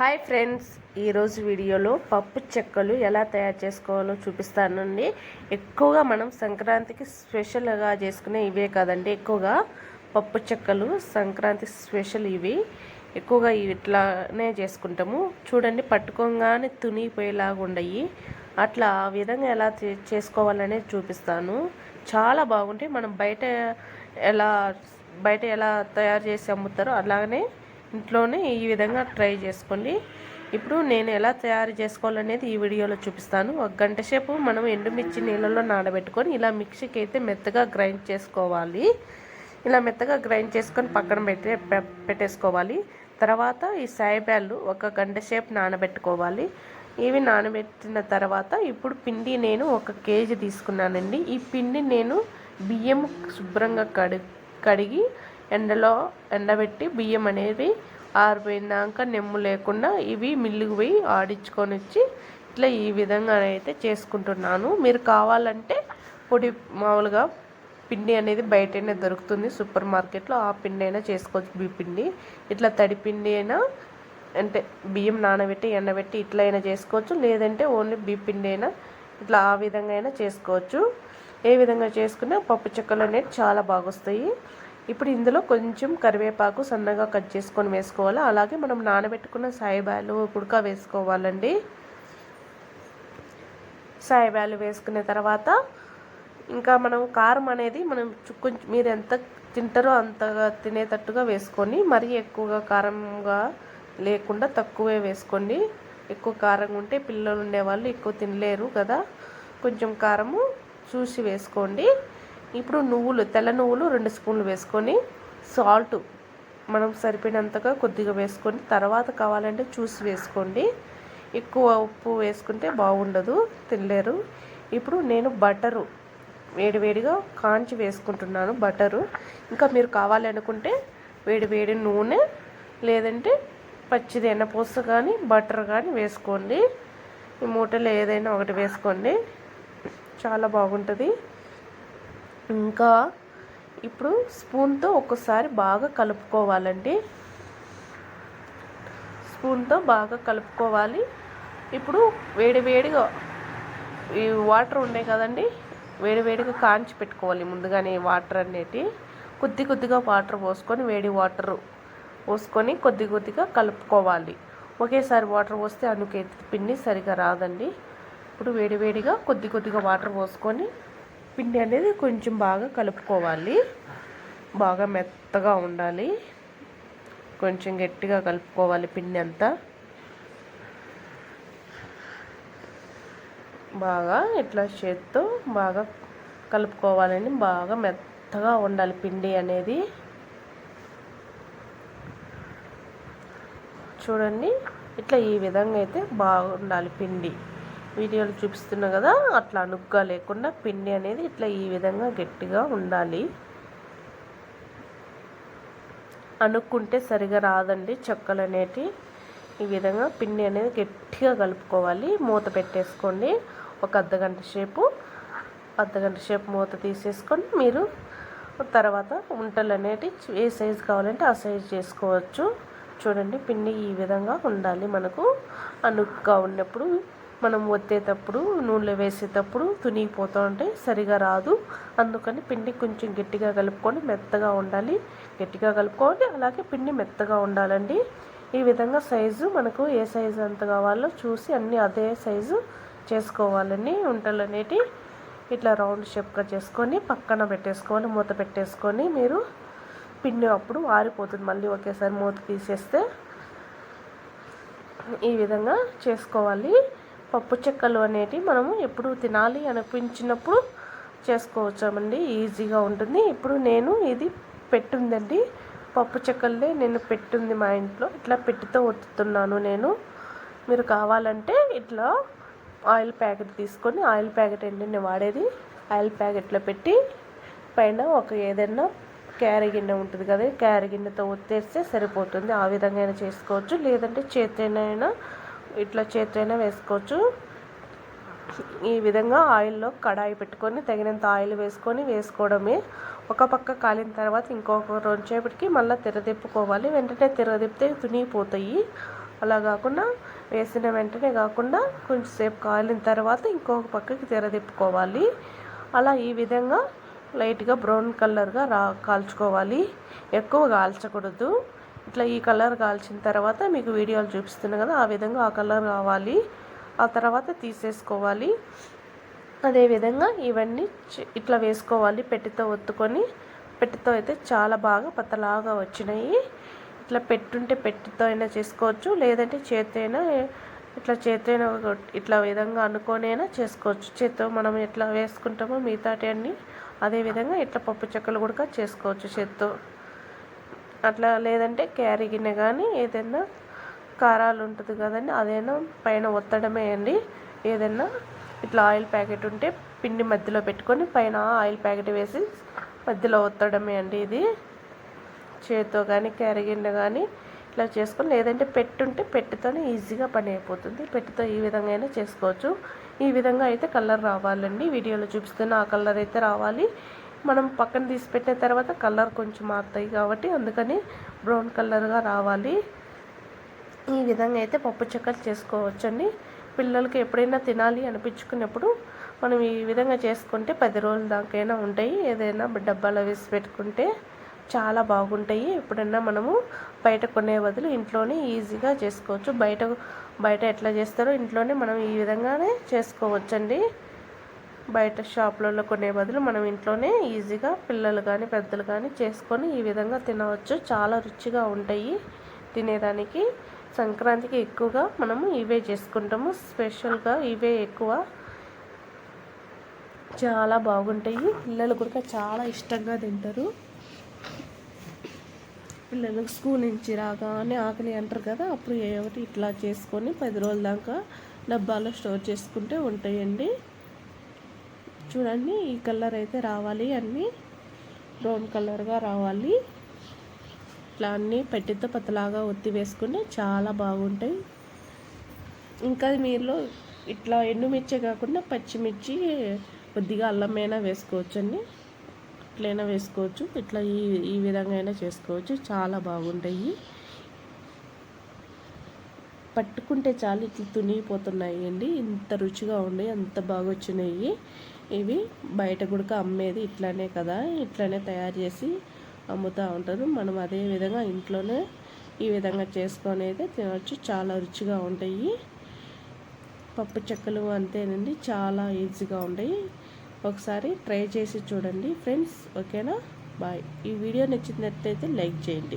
Hi friends ఈరోజు వీడియోలో పప్పు చెక్కలు ఎలా తయారు చేసుకోవాలో చూపిస్తానండి. ఎక్కువగా మనం సంక్రాంతికి స్పెషల్గా చేసుకునే ఇవే కాదండి ఎక్కువగా పప్పు చెక్కలు సంక్రాంతి స్పెషల్ ఇవి. ఎక్కువగా ఇవి ఇట్లానే చేసుకుంటాము. చూడండి పట్టుకోగానే తునిగిపోయేలాగా ఉండయి. అట్లా ఆ విధంగా ఎలా చే- చేసుకోవాలనేది చూపిస్తాను. చాలా బాగుంటాయి. మనం బయట ఎలా బయట ఎలా తయారు చేసి అమ్ముతారో అలాగనే ఇంట్లోనే ఈ విధంగా ట్రై చేసుకోండి. ఇప్పుడు నేను ఎలా తయారు చేసుకోవాలనేది ఈ వీడియోలో చూపిస్తాను. ఒక గంట సేపు మనం ఎండుమిర్చి నీళ్ళలో నానబెట్టుకొని ఇలా మిక్సీకి అయితే మెత్తగా గ్రైండ్ చేసుకోవాలి. ఇలా మెత్తగా గ్రైండ్ చేసుకొని పక్కన పెట్టే పె- పెట్టేసుకోవాలి. తర్వాత ఈ సాయిబ్యాళ్ళు ఒక గంట సేపు నానబెట్టుకోవాలి. ఇవి నానబెట్టిన తర్వాత ఇప్పుడు పిండి నేను ఒక కేజీ తీసుకున్నానండి. ఈ పిండి నేను బియ్యం శుభ్రంగా కడి కడిగి ఎండలో ఎండబెట్టి బియ్యం అనేవి ఆరిపోయినాక నెమ్ము లేకుండా ఇవి మిల్లుకు పోయి ఆడించుకొని వచ్చి ఇట్లా ఈ విధంగా అయితే చేసుకుంటున్నాను. మీరు కావాలంటే పొడి మామూలుగా పిండి అనేది బయటనే దొరుకుతుంది. సూపర్ మార్కెట్లో ఆ పిండి అయినా చేసుకోవచ్చు. బియ్య పిండి ఇట్లా తడి పిండి అయినా అంటే బియ్యం నానబెట్టి ఎండబెట్టి ఇట్లా అయినా చేసుకోవచ్చు. లేదంటే ఓన్లీ బియ్య పిండి అయినా ఇట్లా ఆ విధంగా అయినా చేసుకోవచ్చు. ఏ విధంగా చేసుకున్నా పప్పు చెక్కలు అనేవి చాలా బాగా వస్తాయి ఇప్పుడు ఇందులో కొంచెం కరివేపాకు సన్నగా కట్ చేసుకొని వేసుకోవాలి? అలాగే మనం నానబెట్టుకున్న సాయిబాలు ఉడక వేసుకోవాలండి. సాయిబాలు వేసుకున్న తర్వాత ఇంకా మనం కారం అనేది మనం కొంచెం మీరు ఎంత తింటారో అంతగా తినేటట్టుగా వేసుకొని మరీ ఎక్కువగా కారంగా లేకుండా తక్కువే వేసుకోండి. ఎక్కువ కారం ఉంటే పిల్లలు ఉండేవాళ్ళు ఎక్కువ తినలేరు కదా. కొంచెం కారము చూసి వేసుకోండి. ఇప్పుడు నువ్వులు తెల్ల నువ్వులు రెండు స్పూన్లు వేసుకొని సాల్ట్ మనం సరిపోయినంతగా కొద్దిగా వేసుకొని తర్వాత కావాలంటే చూసి వేసుకోండి. ఎక్కువ ఉప్పు వేసుకుంటే బాగుండదు తినలేరు. ఇప్పుడు నేను బటరు వేడివేడిగా కాంచి వేసుకుంటున్నాను బటరు. ఇంకా మీరు కావాలనుకుంటే వేడివేడి నూనె లేదంటే పచ్చిది ఎన్నపూస కానీ బటర్ కానీ వేసుకోండి. ఈ మూటలో ఏదైనా ఒకటి వేసుకోండి. చాలా బాగుంటుంది. ఇంకా ఇప్పుడు స్పూన్తో ఒక్కసారి బాగా కలుపుకోవాలండి. స్పూన్తో బాగా కలుపుకోవాలి. ఇప్పుడు వేడివేడిగా ఈ వాటర్ ఉండే కదండి వేడివేడిగా కాంచి పెట్టుకోవాలి ముందుగానే వాటర్ అనేటి. కొద్ది కొద్దిగా వాటర్ పోసుకొని వేడి వాటర్ పోసుకొని కొద్ది కొద్దిగా కలుపుకోవాలి. ఒకేసారి వాటర్ పోస్తే అందుకే పిండి సరిగా రాదండి. ఇప్పుడు వేడివేడిగా కొద్ది కొద్దిగా వాటర్ పోసుకొని పిండి అనేది కొంచెం బాగా కలుపుకోవాలి. బాగా మెత్తగా ఉండాలి. కొంచెం గట్టిగా కలుపుకోవాలి పిండి అంతా. బాగా ఇట్లా చేత్తో బాగా కలుపుకోవాలని బాగా మెత్తగా ఉండాలి పిండి అనేది. చూడండి ఇట్లా ఈ విధంగా అయితే బాగుండాలి పిండి. వీడియోలు చూపిస్తున్నా కదా అట్లా అనుగ్గా లేకుండా పిండి అనేది ఇట్లా ఈ విధంగా గట్టిగా ఉండాలి. అనుక్కుంటే సరిగా రాదండి చెక్కలు అనేటి. ఈ విధంగా పిండి అనేది గట్టిగా కలుపుకోవాలి. మూత పెట్టేసుకోండి. ఒక అర్ధగంట సేపు అర్ధగంట సేపు మూత తీసేసుకొని మీరు తర్వాత ఉంటలు అనేటి ఏ సైజు కావాలంటే ఆ సైజు చేసుకోవచ్చు. చూడండి పిండి ఈ విధంగా ఉండాలి మనకు. అనుగ్గా ఉన్నప్పుడు మనం ఒత్తేటప్పుడు నూనెలో వేసేటప్పుడు తునిగిపోతూ ఉంటే సరిగా రాదు. అందుకని పిండి కొంచెం గట్టిగా కలుపుకొని మెత్తగా ఉండాలి. గట్టిగా కలుపుకోవాలి అలాగే పిండి మెత్తగా ఉండాలండి. ఈ విధంగా సైజు మనకు ఏ సైజు ఎంత కావాలో చూసి అన్నీ అదే సైజు చేసుకోవాలండి. వంటలు అనేటి ఇట్లా రౌండ్ షేప్గా చేసుకొని పక్కన పెట్టేసుకోవాలి మూత పెట్టేసుకొని మీరు పిండి అప్పుడు ఆరిపోతుంది. మళ్ళీ ఒకేసారి మూత తీసేస్తే ఈ విధంగా చేసుకోవాలి. పప్పు చెక్కలు అనేటివి మనము ఎప్పుడు తినాలి అనిపించినప్పుడు చేసుకోవచ్చామండి. ఈజీగా ఉంటుంది. ఇప్పుడు నేను ఇది పెట్టుందండి. పప్పు చెక్కలే నేను పెట్టుంది మా ఇంట్లో. ఇట్లా పెట్టితో ఒత్తుతున్నాను నేను. మీరు కావాలంటే ఇట్లా ఆయిల్ ప్యాకెట్ తీసుకొని ఆయిల్ ప్యాకెట్ ఏంటి నేను వాడేది? ఆయిల్ ప్యాకెట్లో పెట్టి పైన ఒక ఏదైనా క్యారీ గిన్నె ఉంటుంది కదా. క్యారీ గిన్నెతో ఒత్తేస్తే సరిపోతుంది. ఆ విధంగా అయినా చేసుకోవచ్చు. లేదంటే చేతనైనా ఇట్లా చేతైనా వేసుకోవచ్చు. ఈ విధంగా ఆయిల్లో కడాయి పెట్టుకొని తగినంత ఆయిల్ వేసుకొని వేసుకోవడమే. ఒక పక్క కాలిన తర్వాత ఇంకొక రెండుసేపటికి మళ్ళీ తిరదిప్పుకోవాలి వెంటనే తిరదిప్పితే తునిగిపోతాయి. అలా కాకుండా వేసిన వెంటనే కాకుండా కొంచెంసేపు కాలిన తర్వాత ఇంకొక పక్కకి తెరదిప్పుకోవాలి అలా ఈ విధంగా లైట్గా బ్రౌన్ కలర్గా రా కాల్చుకోవాలి. ఎక్కువ కాల్చకూడదు. ఇట్లా ఈ కలర్ కాల్చిన తర్వాత మీకు వీడియోలు చూపిస్తున్నాను కదా ఆ విధంగా ఆ కలర్ కావాలి ఆ తర్వాత తీసేసుకోవాలి. అదేవిధంగా ఇవన్నీ ఇట్లా వేసుకోవాలి పెట్టితో ఒత్తుకొని. పెట్టితో అయితే చాలా బాగా పతలాగా వచ్చినాయి. ఇట్లా పెట్టుంటే పెట్టితో అయినా చేసుకోవచ్చు లేదంటే చేతి అయినా ఇట్లా చేతి అయినా ఇట్లా విధంగా అనుకోనైనా చేసుకోవచ్చు. చేత్తో మనం ఎట్లా వేసుకుంటామో మిగతాటి అన్నీ అదేవిధంగా ఇట్లా పప్పు చెక్కలు కూడా చేసుకోవచ్చు చేత్తో. అట్లా లేదంటే క్యారీ గిన్నె కానీ ఏదైనా కారాలు ఉంటుంది కదండి అదైనా పైన ఒత్తడమే అండి. ఏదైనా ఇట్లా ఆయిల్ ప్యాకెట్ ఉంటే పిండి మధ్యలో పెట్టుకొని పైన ఆయిల్ ప్యాకెట్ వేసి మధ్యలో ఒత్తడమే అండి ఇది. చేతితో కానీ క్యారీ గిన్నె కానీ ఇట్లా చేసుకొని లేదంటే పెట్టుంటే పెట్టితోనే ఈజీగా పని అయిపోతుంది. పెట్టితో ఈ విధంగా అయినా చేసుకోవచ్చు. ఈ విధంగా అయితే కలర్ రావాలండి. వీడియోలో చూపిస్తున్న ఆ కలర్ అయితే రావాలి. మనం పక్కన తీసి పెట్టిన తర్వాత కలర్ కొంచెం మారుతాయి కాబట్టి అందుకని బ్రౌన్ కలర్గా రావాలి. ఈ విధంగా అయితే పప్పు చెక్కలు చేసుకోవచ్చండి. పిల్లలకి ఎప్పుడైనా తినాలి అనిపించుకున్నప్పుడు మనం ఈ విధంగా చేసుకుంటే పది రోజుల దాకైనా ఉంటాయి. ఏదైనా డబ్బాలో వేసి పెట్టుకుంటే చాలా బాగుంటాయి. ఎప్పుడైనా మనము బయట కొనే బదులు ఇంట్లోనే ఈజీగా చేసుకోవచ్చు. బయట బయట ఎట్లా చేస్తారో ఇంట్లోనే మనం ఈ విధంగానే చేసుకోవచ్చండి. బయట షాపులలో కొనే బదులు మనం ఇంట్లోనే ఈజీగా పిల్లలు కానీ పెద్దలు కానీ చేసుకొని ఈ విధంగా తినవచ్చు. చాలా రుచిగా ఉంటాయి తినేదానికి. సంక్రాంతికి ఎక్కువగా మనము ఇవే చేసుకుంటాము. స్పెషల్గా ఇవే ఎక్కువ. చాలా బాగుంటాయి. పిల్లలు కూడా చాలా ఇష్టంగా తింటారు. పిల్లలు స్కూల్ నుంచి రాగానే ఆకలి అంటారు కదా అప్పుడు ఒకటి ఇట్లా చేసుకొని పది రోజుల దాకా డబ్బాలో స్టోర్ చేసుకుంటే ఉంటాయండి. చూడండి ఈ కలర్ అయితే రావాలి అన్నీ. బ్రౌన్ కలర్గా రావాలి. ఇట్లా అన్నీ పెట్టితో పతలాగా ఒత్తి వేసుకుంటే చాలా బాగుంటాయి. ఇంకా మీరు ఇట్లా ఎండుమిర్చి కాకుండా పచ్చిమిర్చి కొద్దిగా అల్లమైనా వేసుకోవచ్చండి. ఇట్లైనా వేసుకోవచ్చు. ఇట్లా ఈ ఈ విధంగా అయినా చేసుకోవచ్చు. చాలా బాగుంటాయి. పట్టుకుంటే చాలు ఇట్లా తునిగిపోతున్నాయి అండి. ఇంత రుచిగా ఉండి అంత బాగా వచ్చినాయి. ఇవి బయట కూడా అమ్మేది ఇట్లానే కదా. ఇట్లానే తయారు చేసి అమ్ముతూ ఉంటారు. మనం అదే విధంగా ఇంట్లోనే ఈ విధంగా చేసుకొని అయితే తినవచ్చు చాలా రుచిగా ఉంటాయి. పప్పు చెక్కలు అంతేనండి. చాలా ఈజీగా ఉంటాయి. ఒకసారి ట్రై చేసి చూడండి ఫ్రెండ్స్. ఓకేనా? బాయ్. ఈ వీడియో నచ్చినట్లయితే లైక్ చేయండి.